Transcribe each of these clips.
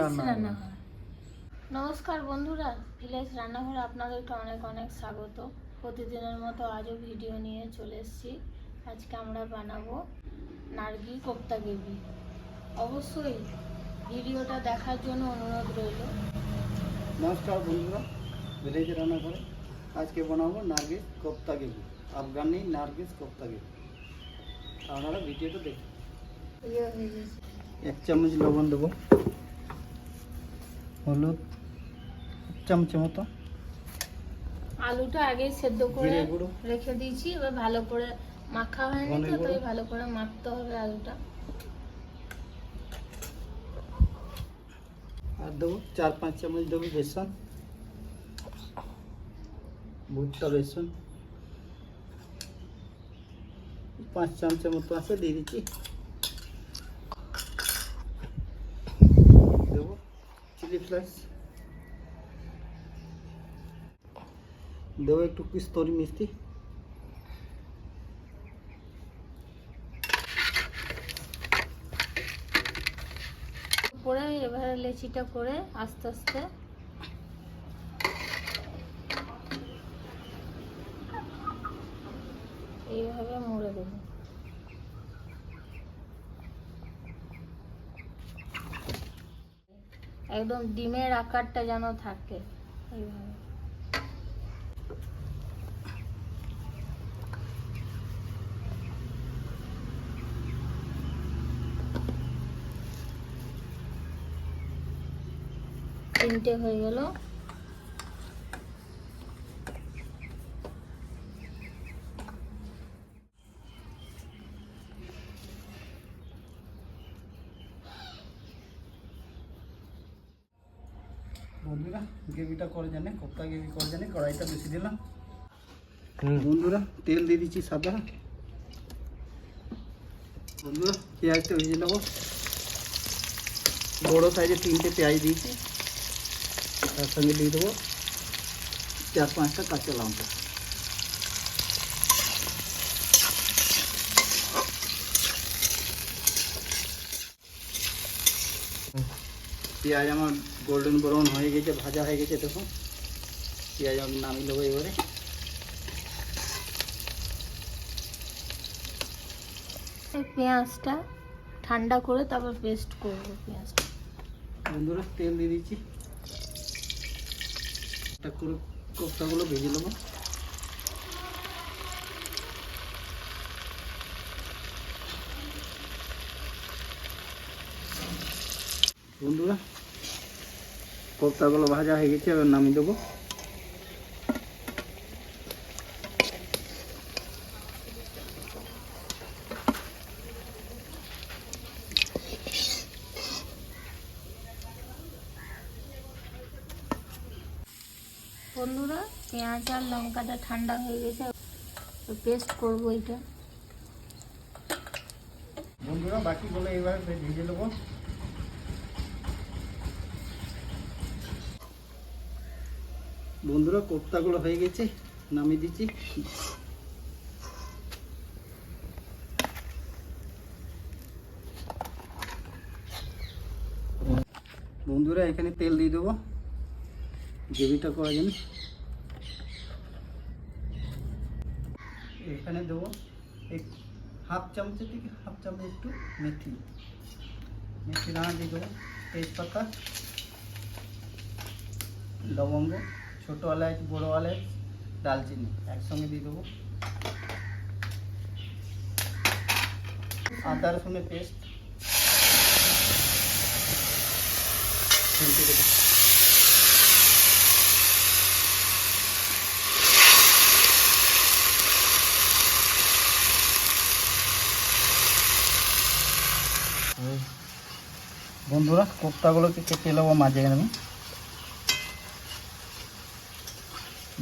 রান্না রান্নাঘর। নমস্কার বন্ধুরা ভিলেজ রান্নাঘরে আপনাদেরকে অনেক অনেক স্বাগত। প্রতিদিনের মতো আজও ভিডিও নিয়ে চলে এসেছি। আজকে আমরা বানাবো নার্গি কোপ্তা গ্রেভি। অবশ্যই ভিডিওটা দেখার জন্য অনুরোধ রইল। নমস্কার বন্ধুরা ভিলেজ রান্না করে আজকে বানাবো নার্গিস কোপ্তা গেবি আফগানি নার্গিস কোপ্তা গেবি আপনারা ভিডিওটা দেখুন। এক চামচ লবণ দেবো। হলুদ এক চামচ মতো। আলুটা আগেই সেদ্ধ করে রেখে দিয়েছি এবার ভালো করে মাখা হয়নি তো তাই ভালো করে মাখতে হবে আলুটা। আর দেবো চার পাঁচ চামচ দেবো বেসন। ভুট্টা বেসন। পাঁচ চামচের মতো আছে দিয়ে দিচ্ছি। চিলি দেবো একটু কিস্তরি মিষ্টি। করে এবারে লেচিটা করে আস্তে আস্তে এইভাবে মুড়ে দেব একদম ডিমের আকারটা যেন থাকে। তিনটে হয়ে গেল। বন্ধুরা গ্রেভিটা করে জানে কোপ্তা গ্রেভি করে জানে কড়াইটা বেশি দিলাম। বন্ধুরা তেল দিয়ে দিচ্ছি সাদা। বন্ধুরা পেঁয়াজটা ভেজে নেব। বড়ো সাইজে তিনটে পেঁয়াজ দিয়েছি। তার সঙ্গে দিয়ে দেবো চার পাঁচটা কাঁচা লঙ্কা। পেঁয়াজ আমার গোল্ডেন ব্রাউন হয়ে গেছে ভাজা হয়ে গেছে দেখুন। পেঁয়াজ আমি নামিয়ে দেবো এবারে। পেঁয়াজটা ঠান্ডা করে তারপর পেস্ট করব পেঁয়াজটা। বন্ধুরা তেল দিয়ে দিচ্ছি। একটা করে কোপ্তাগুলো ভেজে নেব। বন্ধুরা কোপ্তাগুলো ভাজা হয়ে গেছে এবার নামিয়ে দেবো। বন্ধুরা পেঁয়াজ আর লঙ্কাটা ঠান্ডা হয়ে গেছে পেস্ট করব এটা। বন্ধুরা বাকিগুলো এবার ভেজে নেব। বন্ধুরা, কোপ্তাগুলো হয়ে গেছে, নামিয়ে দিচ্ছি। বন্ধুরা, এখানে তেল দিয়ে দেবো। গ্রেভিটা করার জন্য এখানে দেবো এক হাফ চামচের থেকে হাফ চামচ একটু মেথি। মেথি দানা দিয়ে দেবো তেজপাতা, লবঙ্গ ছোটো এলাচ বড়ো এলাচ দালচিনি একসঙ্গে দিয়ে দেবো। আদা, রসুনের পেস্ট। বন্ধুরা, কোপ্তাগুলোকে কেটে নেব মাঝে আমি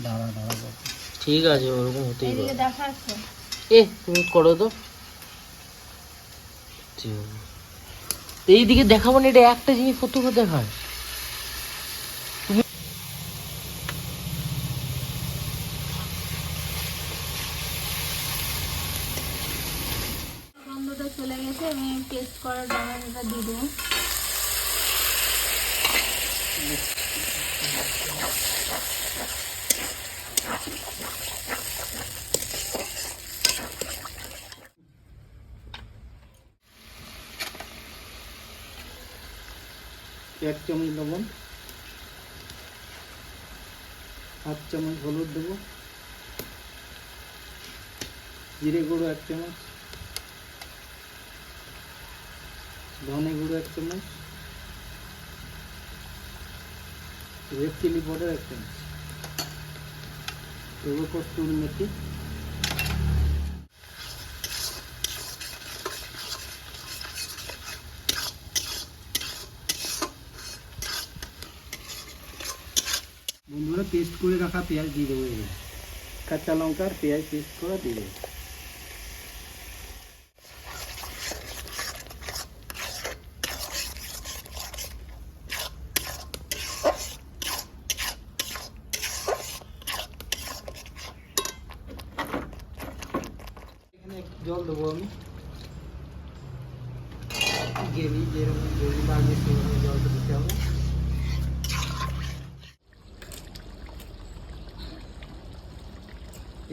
দাঁড়া দাঁড়া। ঠিক আছে ওরকম হতেই পারে। এ তুমি করো তো। এইদিকে দেখাবো না এটা একটা জিনিস কত করে দেখায়। চলে গেছে আমি পেস্ট করার টমেটোটা দিয়ে দেবো। এক চামচ লবণ, হাফ চামচ হলুদ দেবো, জিরে গুঁড়ো এক চামচ, ধনে গুঁড়ো এক চামচ রেড চিলি পাউডার এক চামচ। এগুলো কস্তুরি মেথি বন্ধুরা পেস্ট করে রাখা পেঁয়াজ দিয়ে দেবো এর মধ্যে। কাঁচা লঙ্কার পেঁয়াজ পেস্ট করে দিয়ে দেবো এখানে একটু জল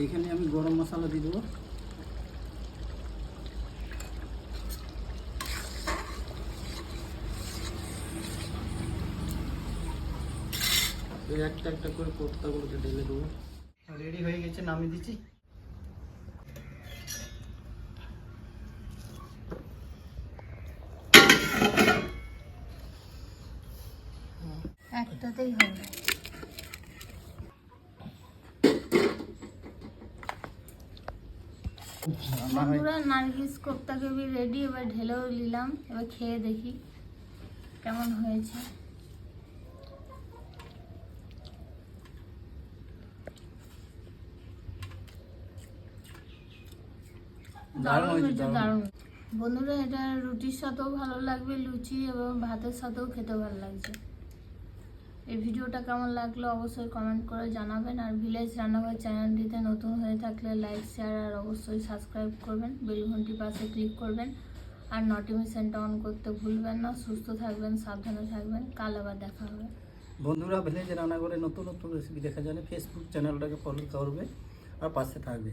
এখানে আমি গরম মশলা দিয়ে দেবো। একটা একটা করে কোপ্তাগুলোকে ঢেলে দেবো। রেডি হয়ে গেছে, নামিয়ে দিচ্ছি। একটাতেই হবে। বন্ধুরা নার্গিস কোপ্তা কেবি রেডি এবার ঢেলেও নিলাম। এবার খেয়ে দেখি কেমন হয়েছে। বন্ধুরা এটা রুটির সাথেও ভালো লাগবে লুচি এবং ভাতের সাথেও খেতে ভালো লাগছে। এই ভিডিওটা কেমন লাগল অবশ্যই কমেন্ট করে জানাবেন। আর ভিলেজ রান্নাঘর চ্যানেলটিতে নতুন হয়ে থাকলে লাইক শেয়ার আর অবশ্যই সাবস্ক্রাইব করবেন। বেল ঘন্টি পাশে ক্লিক করবেন। আর নোটিফিকেশনটা অন করতে ভুলবেন না। সুস্থ থাকবেন, সাবধানে থাকবেন। কাল আবার দেখা হবে। বন্ধুরা ভিলেজ রান্নাঘরে নতুন নতুন রেসিপি দেখা জানে ফেসবুক চ্যানেলটাকে ফলো করবে আর পাশে থাকবে।